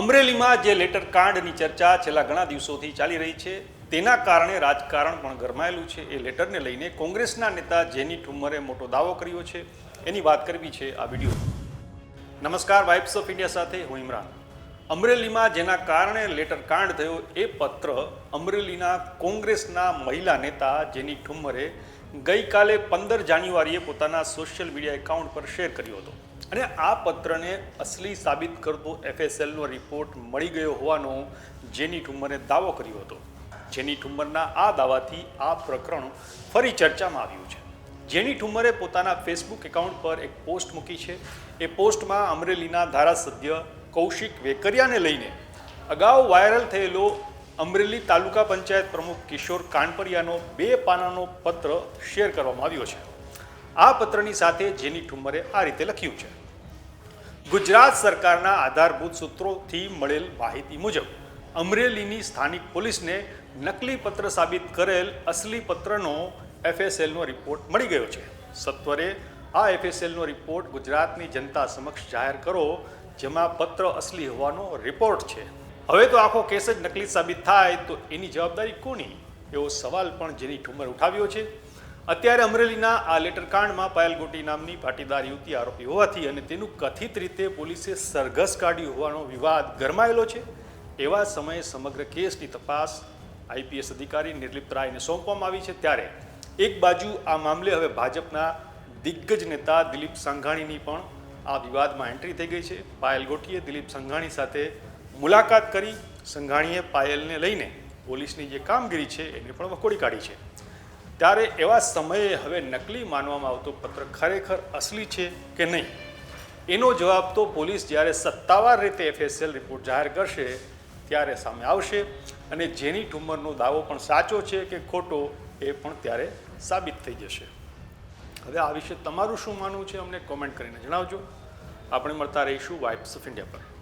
અમરેલીમાં જે લેટર કાંડની ચર્ચા છેલ્લા ઘણા દિવસોથી ચાલી રહી છે, તેના કારણે રાજકારણ પણ ગરમાયેલું છે. એ લેટરને લઈને કોંગ્રેસના નેતા જેની ઠુમ્મરે મોટો દાવો કર્યો છે, એની વાત કરવી છે આ વીડિયો નમસ્કાર વાઇબ્સ ઓફ ઇન્ડિયા સાથે હું ઇમરાન. અમરેલીમાં જેના કારણે લેટર કાંડ થયો એ પત્ર અમરેલીના કોંગ્રેસના મહિલા નેતા જેની ઠુમ્મરે ગઈકાલે પંદર જાન્યુઆરીએ પોતાના સોશિયલ મીડિયા એકાઉન્ટ પર શેર કર્યો હતો. અને આ પત્રને અસલી સાબિત કરતો એફએસએલનો રિપોર્ટ મળી ગયો હોવાનો જેની ઠુમ્મરે દાવો કર્યો હતો. જેની ઠુમ્મરના આ દાવાથી આ પ્રકરણ ફરી ચર્ચામાં આવ્યું છે. જેની ઠુમ્મરે પોતાના ફેસબુક એકાઉન્ટ પર એક પોસ્ટ મૂકી છે. એ પોસ્ટમાં અમરેલીના ધારાસભ્ય કૌશિક વેકરિયાને લઈને અગાઉ વાયરલ થયેલો અમરેલી તાલુકા પંચાયત પ્રમુખ કિશોર કાનપરિયાનો બે પાનાનો પત્ર શેર કરવામાં આવ્યો છે. આ પત્રની સાથે જેની ઠુમ્મરે આ રીતે લખ્યું છે. ગુજરાત સરકારના આધારભૂત સૂત્રોથી મળેલ માહિતી મુજબ, અમરેલીની સ્થાનિક પોલીસને નકલી પત્ર સાબિત કરેલ અસલી પત્રનો એફએસએલનો રિપોર્ટ મળી ગયો છે. સત્વરે આ એફએસએલનો રિપોર્ટ ગુજરાતની જનતા સમક્ષ જાહેર કરો જેમાં પત્ર અસલી હોવાનો રિપોર્ટ છે. હવે તો આખો કેસ જ નકલી સાબિત થાય તો એની જવાબદારી કોની? એવો સવાલ પણ જેની ઠુમર ઉઠાવ્યો છે. અત્યારે અમરેલીના આ લેટર કાંડમાં પાયલ ગોટી નામની પાટીદાર યુવતી આરોપી હોવાથી અને તેનું કથિત રીતે પોલીસે સરઘસ કાઢ્યું હોવાનો વિવાદ ગરમાયેલો છે. એવા સમયે સમગ્ર કેસની તપાસ આઈપીએસ અધિકારી નિર્લિપ્ત રાયને સોંપવામાં આવી છે. ત્યારે એક બાજુ આ મામલે હવે ભાજપના દિગ્ગજ નેતા દિલીપ સંઘાણીની પણ આ વિવાદમાં એન્ટ્રી થઈ ગઈ છે. પાયલ ગોટીએ દિલીપ સંઘાણી સાથે મુલાકાત કરી. સંઘાણીએ પાયલને લઈને પોલીસની જે કામગીરી છે એને પણ વખોડી કાઢી છે. ત્યારે એવા સમયે હવે નકલી માનવામાં આવતો પત્ર ખરેખર અસલી છે કે નહીં? એનો જવાબ તો પોલીસ જ્યારે સત્તાવાર રીતે એફએસએલ રિપોર્ટ જાહેર કરશે ત્યારે સામે આવશે અને જેની ઠુમ્મરનો દાવો પણ સાચો છે કે ખોટો એ પણ ત્યારે સાબિત થઈ જશે. હવે આ વિશે તમારું શું માનવું છે? અમને કોમેન્ટ કરીને જણાવજો. આપણે મળતા રહીશું વાઇબ્સ ઓફ ઇન્ડિયા પર.